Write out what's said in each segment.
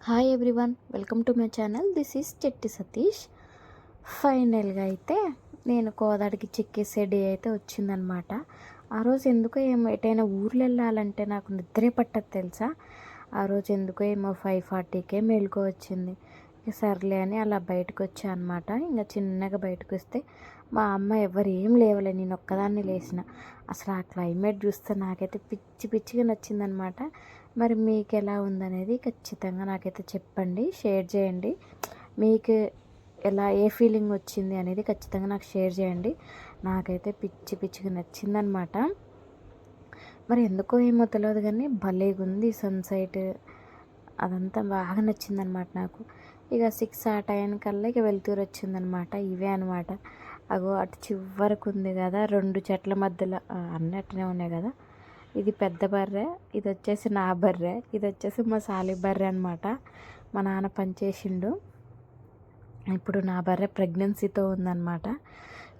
Hi everyone welcome to my channel this is Chetti Satish ఫైనల్గా అయితే నేను కోదాడికి చెక్కేసే day అయితే వచ్చిందనమాట ఆ రోజు ఎందుకో ఏమో ఎటైనా ఊర్లు వెళ్ళాలంటే నాకు నిద్రే పట్టదు తెలుసా? ఆ రోజు ఎందుకో ఏమో ఫైవ్ ఫార్టీకే మేలుకో వచ్చింది. సర్లే అని అలా బయటకు వచ్చా అనమాట ఇంకా చిన్నగా బయటకు వస్తే మా అమ్మ ఎవరు ఏం లేవలే నేను ఒక్కదాన్ని లేచిన అసలు ఆ క్లైమేట్ చూస్తే నాకైతే పిచ్చి పిచ్చిగా నచ్చిందనమాట. మరి మీకు ఎలా ఉందనేది ఖచ్చితంగా నాకైతే చెప్పండి షేర్ చేయండి. మీకు ఎలా ఏ ఫీలింగ్ వచ్చింది అనేది ఖచ్చితంగా నాకు షేర్ చేయండి. నాకైతే పిచ్చి పిచ్చిగా నచ్చిందనమాట. మరి ఎందుకో ఏమో తెలియదు కానీ భలేగా ఉంది సన్సైట్. అదంతా బాగా నచ్చిందనమాట నాకు. ఇక సిక్స్ ఆ టైంకల్లా ఇక వెళ్తూరు వచ్చిందనమాట ఇవే అనమాట. అగో అటు చివరకు ఉంది కదా రెండు చెట్ల మధ్యలో. ఆ, అన్నీ ఉన్నాయి కదా. ఇది పెద్ద బర్రె ఇది వచ్చేసి నా బర్రె ఇది వచ్చేసి మా సాలి బర్రె అనమాట మా నాన్న పనిచేసిండు. ఇప్పుడు నా బర్రె ప్రెగ్నెన్సీతో ఉందన్నమాట.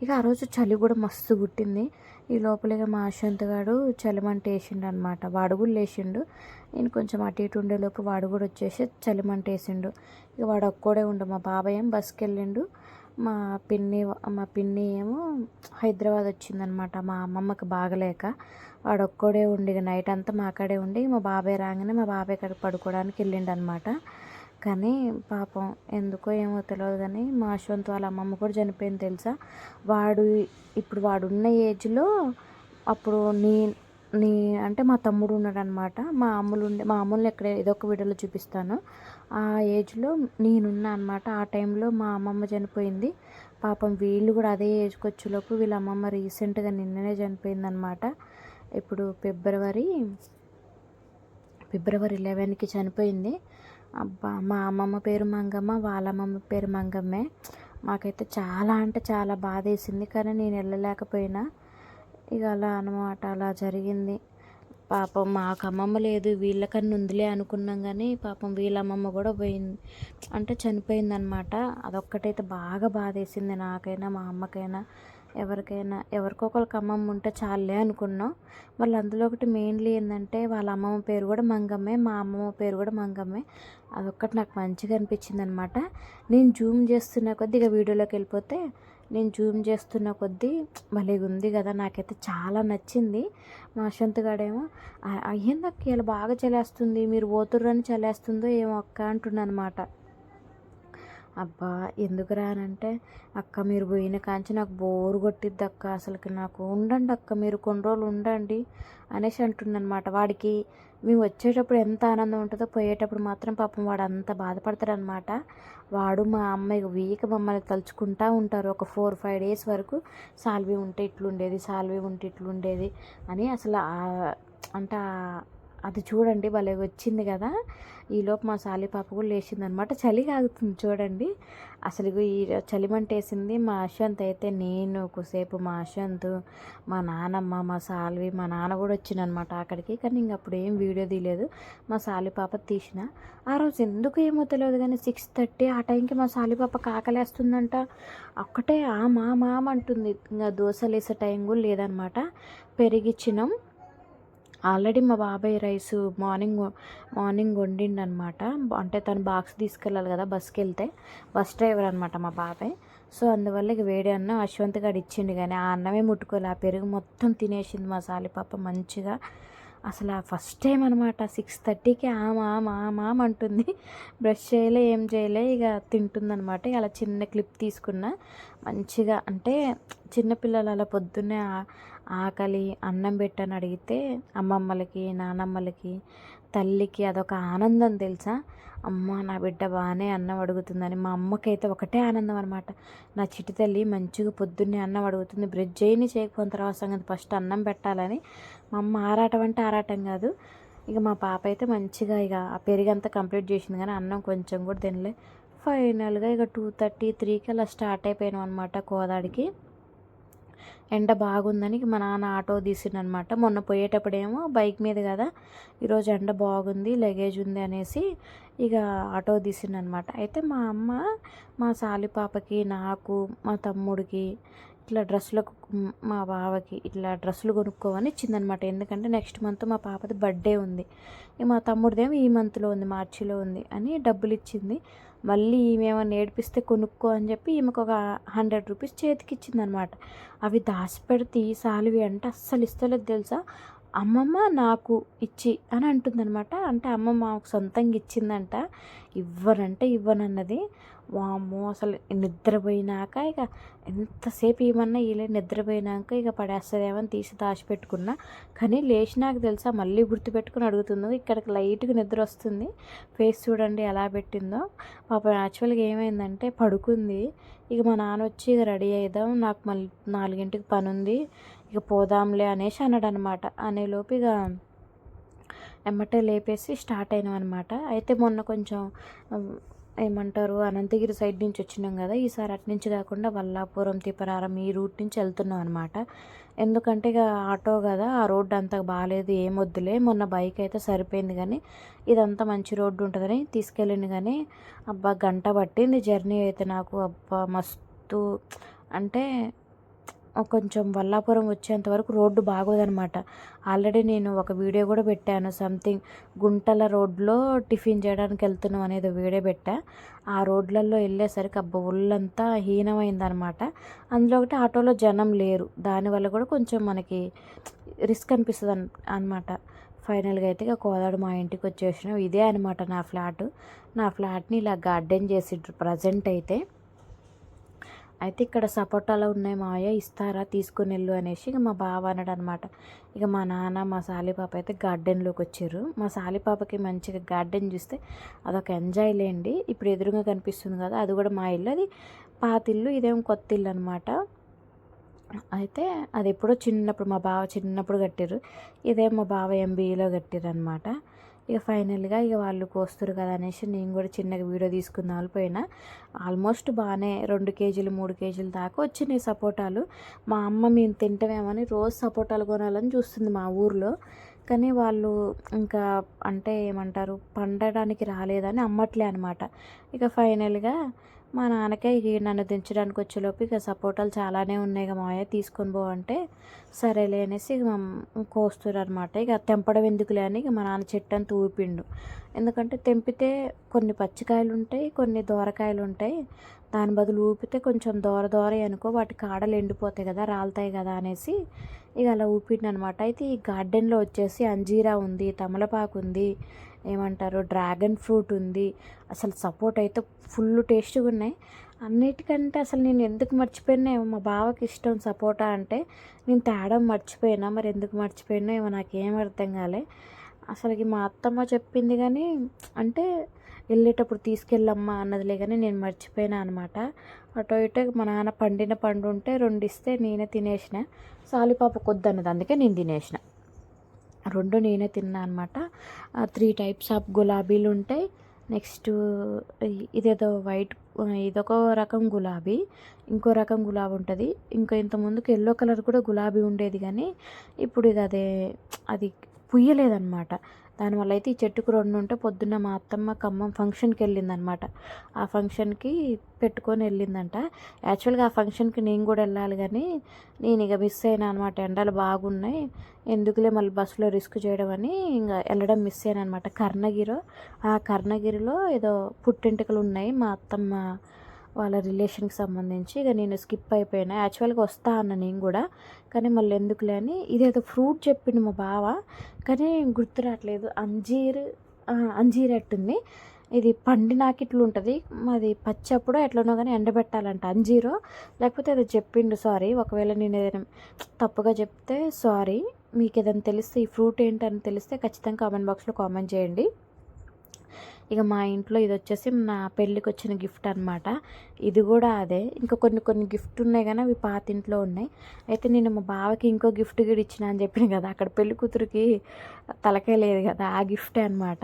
ఇక ఆ రోజు చలి కూడా మస్తు గుట్టింది ఈ లోపలిగా మా అశ్వంత్ గారు చలిమంట వేసిండు అనమాట వాడు కూడా లేచిండు. నేను కొంచెం అటు ఇటు ఉండేలోపు వాడు కూడా వచ్చేసి చలిమంట వేసిండు. ఇక వాడు ఒక్కడే ఉండు. మా బాబాయ్ ఏం బస్కి వెళ్ళిండు మా పిన్ని మా పిన్ని ఏమో హైదరాబాద్ వచ్చిందనమాట. మా అమ్మమ్మకి బాగలేక వాడు ఒక్కడే ఉండి నైట్ అంతా మా అక్కడే ఉండి మా బాబాయ్ రాగానే మా బాబాయ్ కాడ పడుకోవడానికి వెళ్ళిండనమాట. కానీ పాపం ఎందుకో ఏమో తెలియదు కానీ మా అశ్వంత్ వాళ్ళ అమ్మమ్మ కూడా చనిపోయింది తెలుసా? వాడు ఇప్పుడు వాడున్న ఏజ్లో అప్పుడు నీ నీ అంటే మా తమ్ముడు ఉన్నాడనమాట. మా అమ్ములు ఉండే మా అమ్ముల్ని ఎక్కడ ఏదో ఒక వీడియోలో చూపిస్తాను. ఆ ఏజ్లో నేనున్నా అనమాట. ఆ టైంలో మా అమ్మమ్మ చనిపోయింది. పాపం వీళ్ళు కూడా అదే ఏజ్కి వచ్చేలోపు వీళ్ళ అమ్మమ్మ రీసెంట్గా నిన్ననే చనిపోయిందనమాట. ఇప్పుడు ఫిబ్రవరి ఫిబ్రవరి లెవెన్కి చనిపోయింది. అబ్బా మా అమ్మమ్మ పేరు మంగమ్మ వాళ్ళ అమ్మమ్మ పేరు మంగమ్మే. మాకైతే చాలా అంటే చాలా బాధ వేసింది కానీ నేను వెళ్ళలేకపోయినా. ఇక అలా అనమాట అలా జరిగింది. పాపం మాకు అమ్మమ్మ లేదు వీళ్ళకన్నా ఉందిలే అనుకున్నాం కానీ పాపం వీళ్ళ అమ్మమ్మ కూడా పోయింది. అంటే చనిపోయిందనమాట అదొక్కటైతే బాగా బాధ వేసింది నాకైనా మా అమ్మకైనా. ఎవరికైనా ఎవరికొకరికి అమ్మమ్మ ఉంటే చాలే అనుకున్నాం. మళ్ళీ అందులో ఒకటి మెయిన్లీ ఏంటంటే వాళ్ళ అమ్మమ్మ పేరు కూడా మంగమ్మే మా అమ్మమ్మ పేరు కూడా మంగమ్మే. అదొక్కటి నాకు మంచిగా అనిపించింది అనమాట నేను జూమ్ చేస్తున్న కొద్దీ ఇక వీడియోలోకి వెళ్ళిపోతే నేను జూమ్ చేస్తున్న కొద్దీ భలే ఉంది కదా నాకైతే చాలా నచ్చింది. మా అశ్వంత్ గాడేమో అయ్యిందక్క ఇలా బాగా చలేస్తుంది మీరు పోతుర్రని చలేస్తుందో ఏమో అక్క అంటున్నాను అనమాట అబ్బా ఎందుకు రానంటే అక్క మీరు పోయిన కాంచి నాకు బోరు కొట్టిద్ది అక్క అసలుకి నాకు ఉండండి అక్క మీరు కొన్ని రోజులు ఉండండి అనేసి అంటుండనమాట వాడికి మేము వచ్చేటప్పుడు ఎంత ఆనందం ఉంటుందో పోయేటప్పుడు మాత్రం పాపం వాడు అంత బాధపడతాడనమాట వాడు మా అమ్మాయి వీక్ మమ్మల్ని తలుచుకుంటా ఉంటారు. ఒక ఫోర్ ఫైవ్ డేస్ వరకు సాల్వి ఉంటే ఇట్లుండేది సాల్వి ఉంటే ఇట్లుండేది అని అసలు అంటే అది చూడండి భలే వచ్చింది కదా. ఈలోపు మా సాలిపాప కూడా కూడా లేచిందనమాట. చలి కాగుతుంది చూడండి. అసలు ఈ చలిమంట వేసింది మా అశ్వంత్ అయితే నేను కొద్దిసేపు మా అశ్వంత్ మా నానమ్మ మా సాల్వి మా నాన్న కూడా వచ్చిందనమాట అక్కడికి. కానీ ఇంక అప్పుడు ఏం వీడియో తీయలేదు. మా సాలిపాప తీసిన. ఆ రోజు ఎందుకు ఏమో తెలియదు కానీ సిక్స్ థర్టీ ఆ టైంకి మా సాలిపాప కాకలేస్తుందంట. ఒక్కటే ఆ మా మామ అంటుంది. ఇంకా దోశలు వేసే టైం కూడా లేదనమాట. పెరిగిచ్చినాం. ఆల్రెడీ మా బాబాయ్ రైస్ మార్నింగ్ మార్నింగ్ వండిండు అనమాట అంటే తను బాక్స్ తీసుకెళ్ళాలి కదా బస్కి వెళ్తే బస్ డ్రైవర్ అనమాట మా బాబాయ్. సో అందువల్ల ఇక వేడి అన్నం అశ్వంత్ గడు ఇచ్చిండు కానీ ఆ అన్నమే ముట్టుకోలే. ఆ పెరుగు మొత్తం తినేసింది మా సాలి పాప మంచిగా. అసలు ఆ ఫస్ట్ టైం అనమాట సిక్స్ థర్టీకి ఆమ ఆమా ఆమాం అంటుంది. బ్రష్ చేయలే ఏం చేయలే ఇక తింటుందనమాట. అలా చిన్న క్లిప్ తీసుకున్న. మంచిగా అంటే చిన్నపిల్లలు అలా పొద్దున్నే ఆకలి అన్నం పెట్టని అడిగితే అమ్మమ్మలకి నానమ్మలకి తల్లికి అదొక ఆనందం తెలుసా? అమ్మ నా బిడ్డ బాగానే అన్నం అడుగుతుందని మా అమ్మకైతే ఒకటే ఆనందం అనమాట నా చిటి తల్లి మంచిగా పొద్దున్నే అన్నం అడుగుతుంది బ్రెడ్ చేయని చేయకపోయిన తర్వాత సంగతి ఫస్ట్ అన్నం పెట్టాలని. మా అమ్మ ఆరాటం అంటే ఆరాటం కాదు. ఇక మా పాప అయితే మంచిగా ఇక ఆ పెరిగంతా కంప్లీట్ చేసింది కానీ అన్నం కొంచెం కూడా తినలే. ఫైనల్గా ఇక టూ థర్టీ త్రీకి అలా స్టార్ట్ అయిపోయాను అనమాట కోదాడికి. ఎండ బాగుందని మా నాన్న ఆటో తీసిండనమాట. మొన్న పోయేటప్పుడేమో బైక్ మీద కదా ఈరోజు ఎండ బాగుంది లగేజ్ ఉంది అనేసి ఇక ఆటో తీసిండనమాట. అయితే మా అమ్మ మా సాలి పాపకి నాకు మా తమ్ముడికి ఇట్లా డ్రెస్సులకు మా బావకి ఇట్లా డ్రెస్సులు కొనుక్కోవని ఇచ్చిందనమాట. ఎందుకంటే నెక్స్ట్ మంత్ మా పాపది బర్త్డే ఉంది. మా తమ్ముడిదేమో ఈ మంత్లో ఉంది మార్చిలో ఉంది అని డబ్బులు ఇచ్చింది మళ్ళీ ఈమె ఏమైనా నేర్పిస్తే కొనుక్కో అని చెప్పి ఈమెకు ఒక హండ్రెడ్ రూపీస్ చేతికి ఇచ్చిందనమాట అవి దాచిపెడితే ఈ సాలివి అంటే అస్సలు ఇస్తలేదు తెలుసా? అమ్మమ్మ నాకు ఇచ్చి అని అంటుందన్నమాట అంటే అమ్మమ్మ సొంతంగా ఇచ్చిందంట. ఇవ్వనంటే ఇవ్వనన్నది. వామ్మో! అసలు నిద్రపోయినాక ఇక ఎంతసేపు ఏమన్నా ఇలా నిద్రపోయినాక ఇక పడేస్తుందేమో అని తీసి దాచిపెట్టుకున్నా. కానీ లేచినాక తెలుసా మళ్ళీ గుర్తుపెట్టుకుని అడుగుతుందో ఇక్కడికి లైట్గా నిద్ర వస్తుంది. ఫేస్ చూడండి ఎలా పెట్టిందో. పాప యాక్చువల్గా ఏమైందంటే పడుకుంది. ఇక మా నాన్న వచ్చి ఇక రెడీ అయిదాం నాకు మళ్ళీ నాలుగింటికి పని ఉంది ఇక పోదాంలే అనేసి అన్నాడు అనమాట అనేలోపు ఇక ఎమ్మటే లేపేసి స్టార్ట్ అయినాం అనమాట అయితే మొన్న కొంచెం ఏమంటారు? అనంతగిరి సైడ్ నుంచి వచ్చినాం కదా ఈసారి అటు నుంచి కాకుండా వల్లాపురం తిపరారం ఈ రూట్ నుంచి వెళ్తున్నాం అనమాట ఎందుకంటే ఇక ఆటో కదా ఆ రోడ్డు అంత బాగాలేదు ఏం వద్దులే. మొన్న బైక్ అయితే సరిపోయింది కానీ ఇదంతా మంచి రోడ్డు ఉంటుందని తీసుకెళ్ళింది కానీ అబ్బా గంట పట్టింది. జర్నీ అయితే నాకు అబ్బా మస్తు అంటే కొంచెం వల్లాపురం వచ్చేంత వరకు రోడ్డు బాగోదనమాట. ఆల్రెడీ నేను ఒక వీడియో కూడా పెట్టాను. సంథింగ్ గుంటల రోడ్లో టిఫిన్ చేయడానికి వెళ్తున్నాం అనేది వీడియో పెట్టా. ఆ రోడ్లలో వెళ్ళేసరికి అబ్బ ఒళ్ళంతా హీనమైందనమాట. అందులో ఒకటి ఆటోలో జనం లేరు. దానివల్ల కూడా కొంచెం మనకి రిస్క్ అనిపిస్తుంది అన్ అనమాట. ఫైనల్గా అయితే ఇక కోదాడు మా ఇంటికి వచ్చేసినాం. ఇదే అనమాట నా ఫ్లాట్. నా ఫ్లాట్ని ఇలా గార్డెన్ చేసిండ్రు ప్రజెంట్ అయితే. అయితే ఇక్కడ సపోటాలో ఉన్నాయి మావయ్య ఇస్తారా తీసుకుని వెళ్ళు అనేసి ఇక మా బావ అన్నాడు అనమాట ఇక మా నాన్న మా సాలిపాప అయితే గార్డెన్లోకి వచ్చారు. మా సాలిపాపకి మంచిగా గార్డెన్ చూస్తే అదొక ఎంజాయ్ లేండి. ఇప్పుడు ఎదురుగా కనిపిస్తుంది కదా అది కూడా మా ఇల్లు. అది పాత ఇల్లు ఇదేమో కొత్త ఇల్లు అనమాట అయితే అది ఎప్పుడో చిన్నప్పుడు మా బావ చిన్నప్పుడు కట్టారు ఇదేమో మా బావ ఎంబీఏలో కట్టారు అనమాట ఇక ఫైనల్గా ఇక వాళ్ళు కోస్తారు కదా అనేసి నేను కూడా చిన్నగా వీడియో తీసుకుందాం పోయినా ఆల్మోస్ట్ బాగానే రెండు కేజీలు మూడు కేజీలు దాకా వచ్చినాయి సపోటాలు. మా అమ్మ మేము తింటమేమని రోజు సపోటాలు కొనాలని చూస్తుంది మా ఊర్లో. కానీ వాళ్ళు ఇంకా అంటే ఏమంటారు పండడానికి రాలేదని అమ్మట్లే అనమాట ఇక ఫైనల్గా మా నాన్నకే నన్ను దించడానికి వచ్చేలోపు ఇక సపోటాలు చాలానే ఉన్నాయి ఇక మావయ్య తీసుకొని పో అంటే సరేలే అనేసి ఇక కోస్తారు అనమాట ఇక తెంపడం ఎందుకులే అని ఇక మా నాన్న చెట్టు అంతా ఊపిండు. ఎందుకంటే తెంపితే కొన్ని పచ్చికాయలు ఉంటాయి కొన్ని దోరకాయలు ఉంటాయి. దాని బదులు ఊపితే కొంచెం దోర దోర అనుకో వాటి కాడలు ఎండిపోతాయి కదా రాలుతాయి కదా అనేసి ఇక అలా ఊపిండు అనమాట అయితే ఈ గార్డెన్లో వచ్చేసి అంజీరా ఉంది తమలపాకు ఉంది ఏమంటారు డ్రాగన్ ఫ్రూట్ ఉంది. అసలు సపోర్ట్ అయితే ఫుల్ టేస్ట్గా ఉన్నాయి. అన్నిటికంటే అసలు నేను ఎందుకు మర్చిపోయినా ఏమో మా బావకి ఇష్టం సపోటా అంటే నేను తేడం మర్చిపోయినా మరి ఎందుకు మర్చిపోయినా ఏమో నాకేం అర్థం కాలే. అసలుకి మా అత్తమ్మ చెప్పింది కానీ అంటే వెళ్ళేటప్పుడు తీసుకెళ్ళమ్మా అన్నదిలే కానీ నేను మర్చిపోయినా అనమాట అటో ఇటో మా నాన్న పండిన పండు ఉంటే రెండు ఇస్తే నేనే తినేసిన. సాలిపాప కొద్దన్నది అందుకే నేను తినేసిన. రెండు నేనే తిన్నా అనమాట త్రీ టైప్స్ ఆఫ్ గులాబీలు ఉంటాయి. నెక్స్ట్ ఇదేదో వైట్ ఇదొక రకం గులాబీ ఇంకో రకం గులాబీ ఉంటుంది. ఇంకా ఇంత ముందుకు ఎల్లో కలర్ కూడా గులాబీ ఉండేది కానీ ఇప్పుడు ఇది అదే అది పుయ్యలేదన్నమాట. దానివల్ల అయితే ఈ చెట్టుకు రెండు ఉంటే పొద్దున్న మా అత్తమ్మ ఖమ్మం ఫంక్షన్కి వెళ్ళిందనమాట ఆ ఫంక్షన్కి పెట్టుకొని వెళ్ళిందంట యాక్చువల్గా ఆ ఫంక్షన్కి నేను కూడా వెళ్ళాలి కానీ నేను ఇక మిస్ అయినా అనమాట ఎండలు బాగున్నాయి. ఎందుకులే మళ్ళీ బస్సులో రిస్క్ చేయడం అని ఇంకా వెళ్ళడం మిస్ అయ్యాను అనమాట కర్ణగిరి ఆ కర్ణగిరిలో ఏదో పుట్టింటికలు ఉన్నాయి మా అత్తమ్మ వాళ్ళ రిలేషన్కి సంబంధించి ఇక నేను స్కిప్ అయిపోయినా. యాక్చువల్గా వస్తా అన్న నేను కూడా. కానీ మళ్ళీ ఎందుకులే అని ఇదేదో ఫ్రూట్ చెప్పిండు మా బావ. కానీ గుర్తు రావట్లేదు. అంజీర్ అంజీర్ అట్టుంది. ఇది పండినాకి ఇట్లా ఉంటుంది. మాది పచ్చప్పుడు ఎట్లనో కానీ ఎండబెట్టాలంట అంజీరో. లేకపోతే అది చెప్పిండు సారీ ఒకవేళ నేను ఏదైనా తప్పుగా చెప్తే సారీ. మీకు ఏదైనా తెలిస్తే ఈ ఫ్రూట్ ఏంటని తెలిస్తే ఖచ్చితంగా కామెంట్ బాక్స్లో కామెంట్ చేయండి. ఇక మా ఇంట్లో ఇది వచ్చేసి నా పెళ్ళికి వచ్చిన గిఫ్ట్ అనమాట ఇది కూడా అదే. ఇంకా కొన్ని కొన్ని గిఫ్ట్ ఉన్నాయి కానీ అవి పాత ఇంట్లో ఉన్నాయి. అయితే నేను మా బావకి ఇంకో గిఫ్ట్ కూడా ఇచ్చిన అని చెప్పిన కదా అక్కడ పెళ్ళి కూతురికి తలకే లేదు కదా ఆ గిఫ్టే అనమాట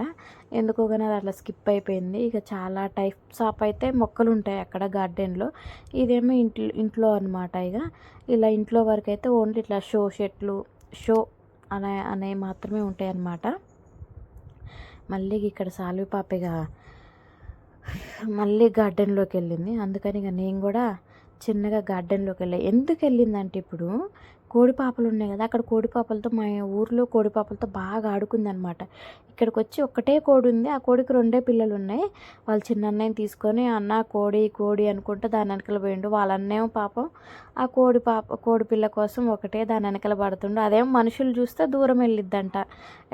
ఎందుకో కానీ అది అట్లా స్కిప్ అయిపోయింది. ఇక చాలా టైప్స్ ఆఫ్ అయితే మొక్కలు ఉంటాయి అక్కడ గార్డెన్లో. ఇదేమో ఇంట్లో ఇంట్లో అనమాట ఇక. ఇలా ఇంట్లో వరకు అయితే ఓన్లీ ఇట్లా షో షెట్లు షో అనే అనేవి మాత్రమే ఉంటాయి అన్నమాట. మళ్ళీ ఇక్కడ సాల్వి పాపగా మళ్ళీ గార్డెన్లోకి వెళ్ళింది అందుకని ఇక నేను కూడా చిన్నగా గార్డెన్లోకి వెళ్ళా ఎందుకు వెళ్ళిందంటే ఇప్పుడు కోడిపాపలు ఉన్నాయి కదా అక్కడ కోడిపాపలతో మా ఊర్లో కోడిపాపలతో బాగా ఆడుకుందనమాట. ఇక్కడికి వచ్చి ఒక్కటే కోడి ఉంది ఆ కోడికి రెండే పిల్లలు ఉన్నాయి వాళ్ళ చిన్న అన్నయ్యని తీసుకొని అన్న కోడి కోడి అనుకుంటే దాని వెనకలు పోయిండు. వాళ్ళ అన్నయ్యం పాపం ఆ కోడి పాప కోడి పిల్ల కోసం ఒకటే దాని వెనకలు పడుతుండు. అదేమో మనుషులు చూస్తే దూరం వెళ్ళిద్దంట.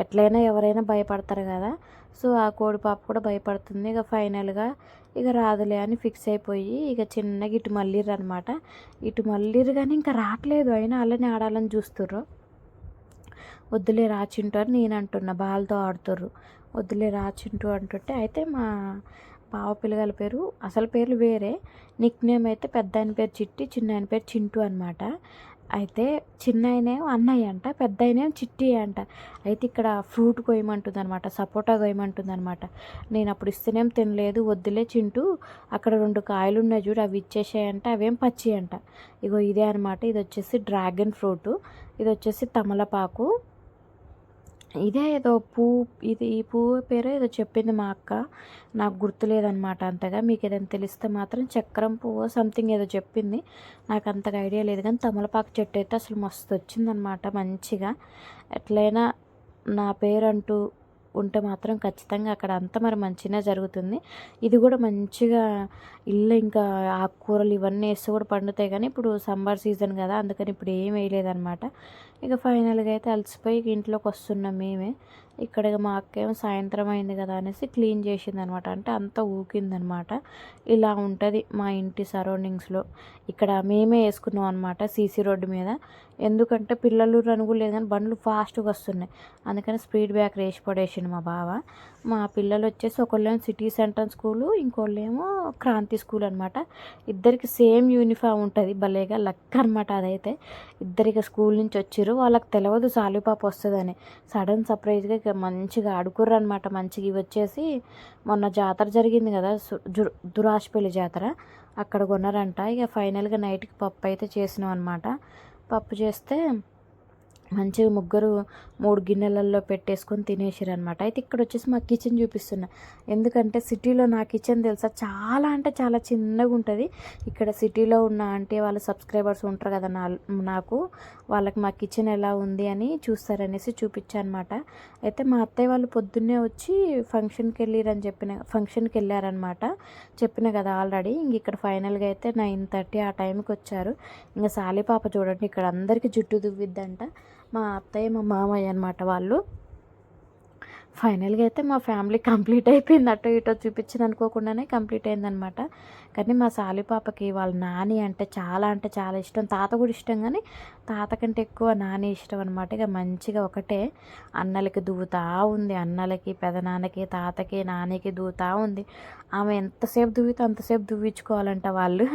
ఎట్లయినా ఎవరైనా భయపడతారు కదా. సో ఆ కోడి పాప కూడా భయపడుతుంది. ఇక ఫైనల్గా ఇక రాదులే అని ఫిక్స్ అయిపోయి ఇక చిన్నగా ఇటు మళ్ళీరు అనమాట ఇటు మళ్ళీరు కానీ ఇంకా రావట్లేదు అయినా అలానే ఆడాలని చూస్తుర్రు. వద్దులే రాచింటారు అని నేను అంటున్నా బాల్తో ఆడుతుర్రు. వద్దులే రాచింటు అంటుంటే అయితే మా పావ పిల్లగాల పేరు అసలు పేర్లు వేరే. నిక్ నేమ్ అయితే పెద్ద ఆయన పేరు చిట్టి చిన్న ఆయన పేరు చింటూ అనమాట అయితే చిన్న ఆయనేమో అన్నయ్య అంట పెద్ద ఆయనేమో చిట్టి అంట. అయితే ఇక్కడ ఫ్రూట్ కొయ్యమంటుంది అనమాట సపోటా కొయ్యమంటుంది అనమాట నేను అప్పుడు ఇస్తేనేం తినలేదు వద్దులే చింటూ అక్కడ రెండు కాయలు ఉన్నాయి చూడు అవి ఇచ్చేసాయంట అవేం పచ్చి అంట ఇగో ఇదే అనమాట ఇది వచ్చేసి డ్రాగన్ ఫ్రూట్ ఇది వచ్చేసి తమలపాకు ఇదే ఏదో పువ్వు ఇది ఈ పువ్వు పేరు ఏదో చెప్పింది మా అక్క. నాకు గుర్తులేదనమాట అంతగా. మీకు ఏదైనా తెలిస్తే మాత్రం చక్రం పువ్వు సంథింగ్ ఏదో చెప్పింది. నాకు అంతగా ఐడియా లేదు కానీ తమలపాకు చెట్టు అయితే అసలు మస్తు వచ్చిందనమాట మంచిగా. ఎట్లయినా నా పేరు అంటూ ఉంటే మాత్రం ఖచ్చితంగా అక్కడ అంతా మరి మంచిగా జరుగుతుంది. ఇది కూడా మంచిగా ఇల్లు ఇంకా ఆకుకూరలు ఇవన్నీ వేస్తే కూడా పండుతాయి కానీ ఇప్పుడు సమ్మర్ సీజన్ కదా అందుకని ఇప్పుడు ఏం వేయలేదన్నమాట. ఇక ఫైనల్గా అయితే అలసిపోయి ఇంట్లోకి వస్తున్నాం మేమే. ఇక్కడ మా అక్క ఏమో సాయంత్రం అయింది కదా అనేసి క్లీన్ చేసింది అనమాట అంటే అంతా ఊకిందనమాట. ఇలా ఉంటుంది మా ఇంటి సరౌండింగ్స్లో. ఇక్కడ మేమే వేసుకున్నాం అనమాట సీసీ రోడ్డు మీద. ఎందుకంటే పిల్లలు రనుగు లేదు కానీ బండ్లు ఫాస్ట్గా వస్తున్నాయి. అందుకని స్పీడ్ బ్యాక్ రేసి పడేసిండు మా బావ. మా పిల్లలు వచ్చేసి ఒకళ్ళేమో సిటీ సెంటర్ స్కూలు ఇంకోళ్ళేమో క్రాంతి స్కూల్ అనమాట. ఇద్దరికి సేమ్ యూనిఫామ్ ఉంటుంది. భలేగా లక్ అనమాట అదైతే. ఇద్దరికి స్కూల్ నుంచి వచ్చారు వాళ్ళకి తెలియదు సాలిపాప వస్తుందని. సడన్ సర్ప్రైజ్గా ఇక మంచిగా ఆడుకుర్రు అనమాట మంచిగా ఇవి వచ్చేసి మొన్న జాతర జరిగింది కదా దురాశపల్లి జాతర. అక్కడ కొన్నారంట. ఇక ఫైనల్గా నైట్కి పప్పు అయితే చేసినాం అనమాట పప్పు చేస్తే మంచిగా ముగ్గురు మూడు గిన్నెలలో పెట్టేసుకొని తినేసారు అనమాట అయితే ఇక్కడ వచ్చేసి మా కిచెన్ చూపిస్తున్నా. ఎందుకంటే సిటీలో నా కిచెన్ తెలుసా? చాలా అంటే చాలా చిన్నగా ఉంటుంది ఇక్కడ సిటీలో ఉన్న ఆంటీ వాళ్ళ సబ్స్క్రైబర్స్ ఉంటారు కదా నా నాకు. వాళ్ళకి మా కిచెన్ ఎలా ఉంది అని చూస్తారనేసి చూపించానమాట. అయితే మా అత్తయ్య వాళ్ళు పొద్దున్నే వచ్చి ఫంక్షన్కి వెళ్ళిరని చెప్పిన ఫంక్షన్కి వెళ్ళారనమాట చెప్పిన కదా ఆల్రెడీ. ఇంక ఇక్కడ ఫైనల్గా అయితే నైన్ థర్టీ ఆ టైంకి వచ్చారు ఇంకా సాలిపాప చూడండి. ఇక్కడ అందరికీ జుట్టు దువ్విద్దంట. మా అత్తయ్య మా మామయ్య అనమాట వాళ్ళు. ఫైనల్గా అయితే మా ఫ్యామిలీ కంప్లీట్ అయిపోయింది. అటో ఇటో చూపించింది అనుకోకుండానే కంప్లీట్ అయిందనమాట. కానీ మా సాలి పాపకి వాళ్ళ నాని అంటే చాలా అంటే చాలా ఇష్టం. తాత కూడా ఇష్టం కానీ తాత కంటే ఎక్కువ నాని ఇష్టం అనమాట ఇక మంచిగా ఒకటే అన్నలకి దూతా ఉంది. అన్నలకి పెదనాన్నకి తాతకి నానికి దూతా ఉంది. ఆమె ఎంతసేపు దువ్వితే అంతసేపు దువ్వించుకోవాలంట వాళ్ళు.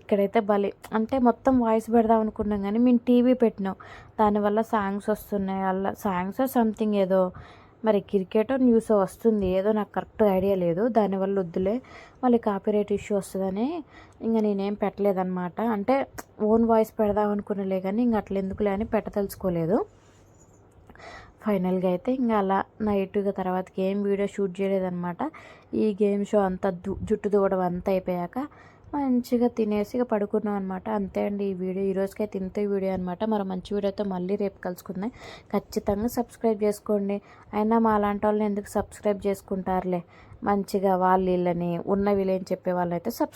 ఇక్కడైతే బలి అంటే మొత్తం వాయిస్ పెడదాం అనుకున్నాం కానీ మేము టీవీ పెట్టినాం. దానివల్ల సాంగ్స్ వస్తున్నాయి. అలా సాంగ్స్ సంథింగ్ ఏదో మరి క్రికెట్ న్యూస్ వస్తుంది. ఏదో నాకు కరెక్ట్ ఐడియా లేదు. దానివల్ల వద్దులే. మళ్ళీ కాపీరైట్ ఇష్యూ వస్తుందని ఇంకా నేనేం పెట్టలేదన్నమాట. అంటే ఓన్ వాయిస్ పెడదాం అనుకున్నలే కానీ ఇంక అట్లా ఎందుకులే అని పెట్టదలుచుకోలేదు. ఫైనల్గా అయితే ఇంకా అలా నైట్గా తర్వాతకి ఏం వీడియో షూట్ చేయలేదన్నమాట. ఈ గేమ్ షో అంతా జుట్టు దూడడం అంతా అయిపోయాక మంచిగా తినేసి ఇక పడుకున్నాం అనమాట అంతే అండి ఈ వీడియో. ఈ రోజుకైతే వీడియో అనమాట మరి మంచి వీడియోతో మళ్ళీ రేపు కలుసుకుందాం. ఖచ్చితంగా సబ్స్క్రైబ్ చేసుకోండి. అయినా మా అలాంటి వాళ్ళని ఎందుకు సబ్స్క్రైబ్ చేసుకుంటారులే? మంచిగా వాళ్ళు వీళ్ళని ఉన్న వీళ్ళని చెప్పే వాళ్ళైతే సబ్స్క్రైబ్